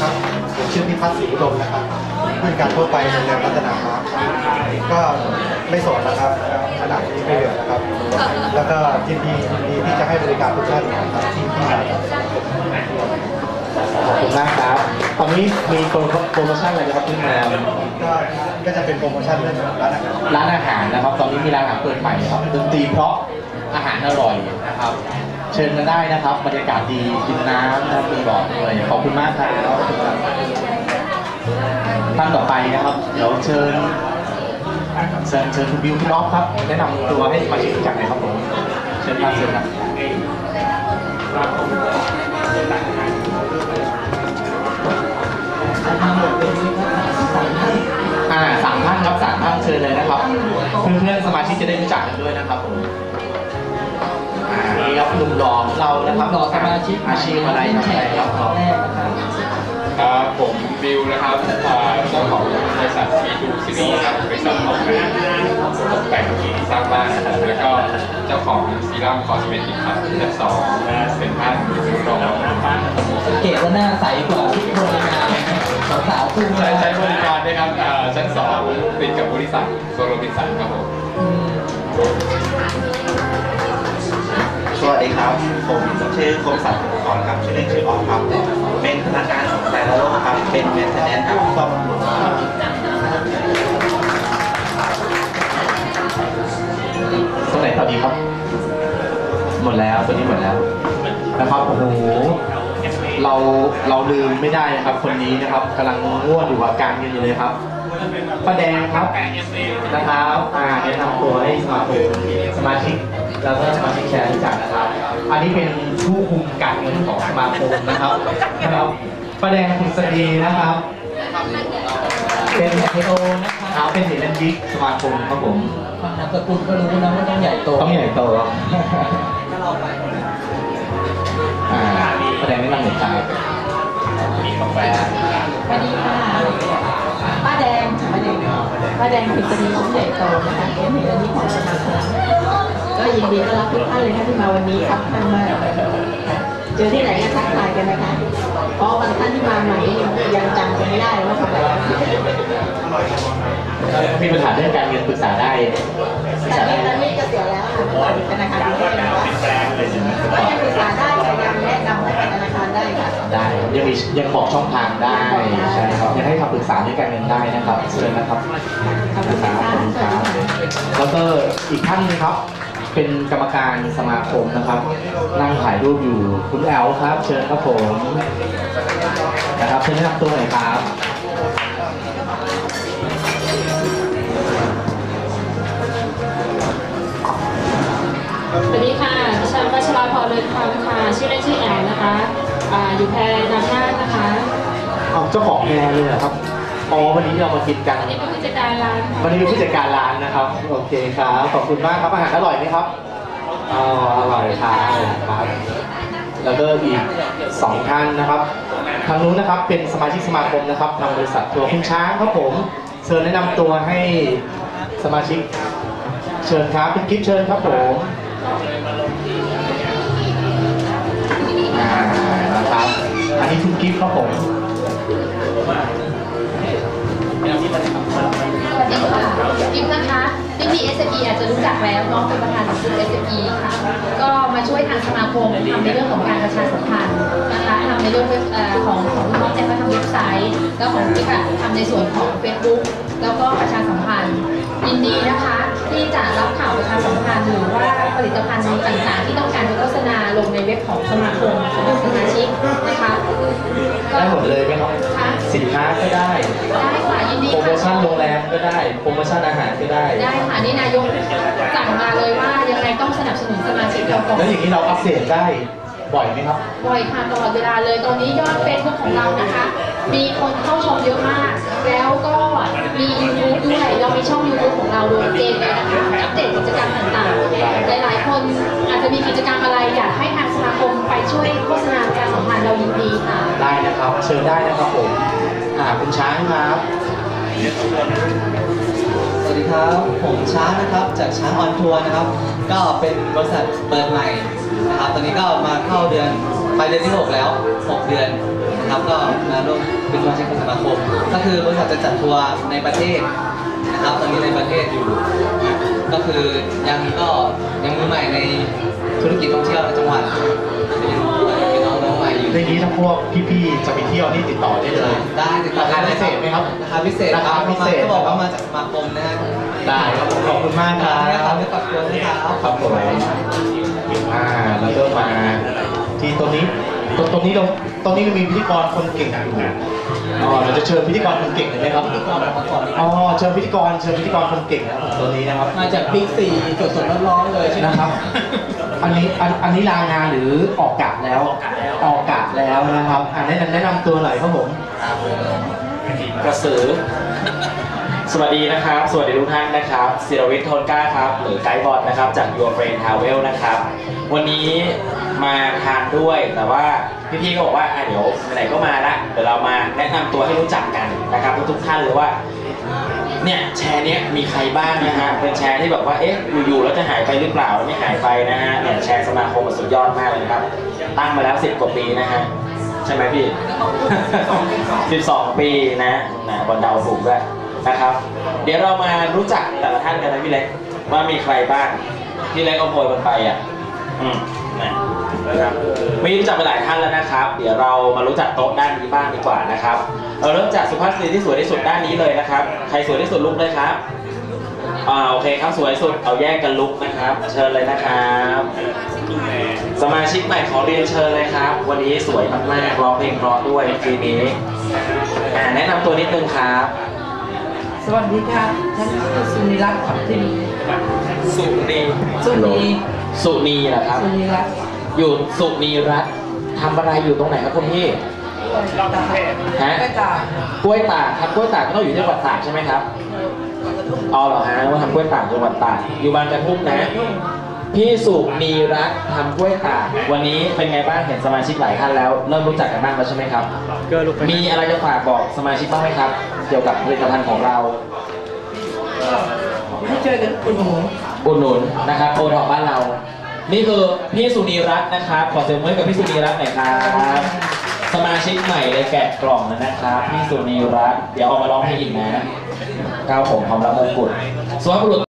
ครับผมชื่อพิพัฒน์ศรีอุดมนะครับผู้จัดการทั่วไปโรงแรมรัตนาครับก็ไม่โสดนะครับขนาดนี้ไม่เหลือนะครับ แล้วก็ยินดียินดีที่จะให้บริการทุกท่านนะครับที่ที่มาครับขอบคุณมากครับ ตอนนี้มีโปรโปรโมชั่นอะไรนะครับที่โรงแรมก็ก็จะเป็นโปรโมชั่นเรื่องร้านอาหารร้านอาหารนะครับ ตอนนี้มีร้านอาหารเปิดใหม่ครับดนตรีเพราะอาหารอร่อยนะครับ เชิญมาได้นะครับบรรยากาศดีกินน้ำนะครับมีบ่อด้วยขอบคุณมากครับท่านต่อไปนะครับ เดี๋ยวเชิญเชิญเชิญคุณบิวคุณอ๊อฟครับแนะนำตัวให้มาชิกรู้จักหน่อยครับผมเชิญครับเชิญครับ นะครับหล่อสมาชิกอาชีพอะไรทำอะไรครับแรกนะครับครับผมบิวนะครับอ่าเจ้าของบริษัท B2 City ครับบริษัทออกแบบตกแต่งสร้างบ้านนะครับแล้วก็เจ้าของซีรั่มคอสเมติกครับและสองเป็นท่านวิศวกรสังเกตว่าหน้าใสกว่าทุกคนในงานนะครับสาวๆพุ่งใช้ใช้บริการด้วยครับอ่าชั้นสองติดกับบริษัทโซ ครับผมชื่อคมสัตย์อุปกรครับชื่อเล่นชื่อออฟครับ เป็นพนักงานของแต่ละโลกครับ เป็นเมนเทนแนนครับซ่อมบำรุงครับตรงไหนต่อดีครับ หมดแล้วตัวนี้หมดแล้วนะครับโอ้โหเราเราลืมไม่ได้นะครับ คนนี้นะครับกำลังง่วนอยู่กับการกันอยู่เลยครับป้าแดงครับนะครับอ่าแนะนำตัวให้สมาคมสมาชิกแล้วก็สมาชิกแชร์รู้จัก อันนี้เป็นผู้คุมการเงินของสมาคมนะครับนะครับป้าแดงคุณสดีนะครับ เป็นเทโอนะครับเอาเป็นเหรียญยิกสมาคมครับผมฟังนามสกุลก็รู้นะว่าต้องใหญ่โตต้องใหญ่โตครับอ่าแสดงไม่นำหนึ่งครับสวัสดีค่ะป้าแดงป้าแดงป้าแดงพิษณีน้องใหญ่โตนะคะเป็นเหตุนี้ของสมาคมก็ ยินดีต้อนรับทุกท่านเลยค่ะที่มาวันนี้ครับท่านมาเจอที่ไหนก็ทักทายกันนะคะเพราะบางท่านที่มาใหม่ยังจำกันไม่ได้ว่าทำอะไรกันมีปัญหาเรื่องการเงินปรึกษาได้ปรึกแต่ษาได้ตอนนี้เกษียณแล้วค่ะเมื่อก่อนอยู่ธนาคารกรุงเทพนะคะก็ยังปรึกษาได้ค่ะยังแนะนำให้ไปธนาคารได้ค่ะได้ยังมียังบอกช่องทางได้ใช่ครับยังให้คำปรึกษาเรื่องการเงินได้นะครับเชิญนะครับขอบคุณค่ะขอบคุณครับแล้วก็อีกท่านหนึงครับ เป็นกรรมการสมาคมนะครับ นั่งถ่ายรูปอยู่คุณแอลครับ เชิญครับผมนะครับเชิญแนะนำตัวหน่อยครับสวัสดีค่ะดิฉันวัชราพรเลยคำค่ะ ชื่อเล่นชื่อแอลนะคะอ่าอยู่แพรนำหน้านะคะเอาเจ้าของแอร์เลยเหรอครับอ๋อวันนี้เรามากินกัน อันนี้เป็นผู้จัด การร้านวันนี้เป็นผู้จัดการร้านนะครับ โอเคครับ ขอบคุณมากครับ อาหารอร่อยไหมครับอ๋ออร่อยครับครับ แล้วก็อีกสองท่านนะครับ ทางนู้นนะครับเป็นสมาชิกสมาคมนะครับทางบริษัททัวร์คุณช้างครับผม เชิญแนะนำตัวให้สมาชิก เชิญครับคุณกิฟต์เชิญครับผมอ่านะครับ อันนี้คุณกิฟต์ครับผมสวัสดีค่ะกิฟนะคะพี่พี SME อาจจะรู้จักแล้วน้องเป็นประธานของกลุ่ม SME ค่ะ ก็มาช่วยทางสมาคมทำในเรื่องของการประชาสัมพันธ์นะคะทำในเรื่องเว็บเอ่อของของน้องแจ็คก็ทำเว็บไซต์ แล้วของกิ๊กอะทำในส่วนของ Facebook แล้วก็ประชาสัมพันธ์ยินดีนะคะที่จะรับข่าวประชาสัมพันธ์หรือว่าผลิตภัณฑ์ต่างๆ ที่ต้องการจะโฆษณาลงในเว็บของสมาคมสำหรับสมาชิกนะคะได้หมดเลยไหมครับค่ะสินค้าก็ได้ได้ค่ะ ยินดีโปรโมค่ะชั่นโรงแรมก็ได้ โปรโมชั่นอาหารก็ได้ ได้ค่ะนี่นายกสั่งมาเลยว่ายังไงต้องสนับสนุนสมาชิกเราก่อนแล้วอย่างนี้เราอัปเดตได้บ่อยไหมครับ บ่อยค่ะตลอดเวลาเลยตอนนี้ยอดเฟซบุ๊กของเรานะคะ มีคนเข้าชมเยอะมาก แล้วก็มี YouTube ด้วย เรามีช่อง YouTube ของเราโดยเจนเลยนะคะอัปเดตกิจกรรมต่างๆ หลายๆ คนอาจจะมีกิจกรรมอะไรอยากให้ทางสมาคมไปช่วยโฆษณาประชาสัมพันธ์เรายินดีค่ะ ได้นะครับ เชิญได้นะครับผม อ่าคุณช้างครับ สวัสดีครับ ผมช้างนะครับ จากช้างออนทัวร์นะครับ ก็เป็นบริษัทเปิดใหม่นะครับ ตอนนี้ก็มาเข้าเดือนไปเดือนที่ 6 แล้ว 6 เดือนนะครับ ก็มาร่วมเป็นสมาชิกของสมาคม ก็คือบริษัทจะจัดทัวร์ในประเทศนะครับ ตอนนี้ในประเทศอยู่ ก็คือยังก็ยังมือใหม่ในธุรกิจท่องเที่ยวในจังหวัด ใหม่อยู่ในนี้ถ้าพวกพี่ๆจะไปเที่ยวนี่ติดต่อได้เลยได้ติดต่อราคาได้พิเศษไหมครับ ราคาพิเศษราคาพิเศษก็บอกว่ามาจากสมาคมนะฮะได้ครับผมขอบคุณมากครับได้ครับไม่ตัดตัวนะครับครับผมอ่าแล้วก็มาที่ตรงนี้ ตรงตรงนี้เราตรงนี้เรามีพิธีกรคนเก่งอยู่อ๋อเราจะเชิญพิธีกรคนเก่งเลยไหมครับพิธีกรมาก่อนอ๋อเชิญพิธีกรเชิญพิธีกรคนเก่งนะครับผมตัวนี้นะครับ มาจากบิ๊กซีสดๆร้อนๆเลยใช่ไหมนะครับ อันนี้อันอันนี้ลางานหรือออกกะแล้วออกกะแล้วนะครับอ่าแนะนำแนะนำตัวหน่อยครับผมกระสือ สวัสดีนะครับ สวัสดีทุกท่านนะครับศิรวิทย์โทนกล้าครับ หรือไกด์บอดนะครับ จาก Your Friend Travel นะครับ วันนี้ มาทานด้วย แต่ว่าพี่ๆก็บอกว่าอะเดี๋ยวไหนๆก็มาละเดี๋ยวเรามาแนะนำตัวให้รู้จักกันนะครับทุกๆท่านเลยว่า เนี่ยแชร์เนี้ยมีใครบ้างนะฮะเป็นแชร์ที่แบบว่าเอ๊ะอยู่ๆแล้วจะหายไปหรือเปล่าไม่หายไปนะฮะเนี่ยแชร์สมาคมมันสุดยอดมากเลยนะครับ ตั้งมาแล้ว10กว่าปีนะฮะใช่ไหมพี่ 12 ปีนะนะบอลเดาวถูกด้วยนะครับ เดี๋ยวเรามารู้จักแต่ละท่านกันนะพี่เล็กว่ามีใครบ้างพี่เล็กเอาโพยมันไปอะอืมนะ นะครับไม่รู้จักไปหลายท่านแล้วนะครับ เดี๋ยวเรามารู้จักโต๊ะด้านนี้บ้างดีกว่านะครับเราเริ่มจากสุภาพสตรีที่สวยที่สุดด้านนี้เลยนะครับ ใครสวยที่สุดลุกเลยครับอ่าโอเคครับสวยสุดเอาแยกกันลุกนะครับ เชิญเลยนะครับ สมาชิกใหม่ขอเรียนเชิญเลยครับ วันนี้สวยมากๆร้องเพลงเพราะด้วยทีนี้อ่าแนะนำตัวนิดนึงครับสวัสดีค่ะฉันชื่อสุนิรัตน์ขับทิมสุนีสุนีสุนีเหรอครับสุนิรัตน์ อยู่สุนีรัตน์ทำอะไรอยู่ตรงไหนครับคุณพี่ฮะไม่ตากล้วยตากครับกล้วยตากก็ต้องอยู่ที่จังหวัดตากใช่ไหมครับอ๋อเหรอฮะว่าทำกล้วยตากจังหวัดตากอยู่บางกระทุ่มนะ พี่สุนีรัตน์ทำกล้วยตากวันนี้เป็นไงบ้างเห็นสมาชิกหลายท่านแล้วเริ่มรู้จักกันบ้างแล้วใช่ไหมครับมีอะไรจะฝากบอกสมาชิกบ้างไหมครับ เกี่ยวกับผลิตภัณฑ์ของเราให้ช่วยกันอุดหนุนอุดหนุนนะครับโอทอบ้านเรา นี่คือพี่สุนีรัตน์นะครับ ขอเสียงมือให้กับพี่สุนีรัตน์หน่อยครับ สมาชิกใหม่เลยแกะกล่องแล้วนะครับ พี่สุนีรัตน์เดี๋ยวออกมาร้องเพลงอีกนะก้าวผมพร้อมรับมงกุฎสุภาพบุรุษ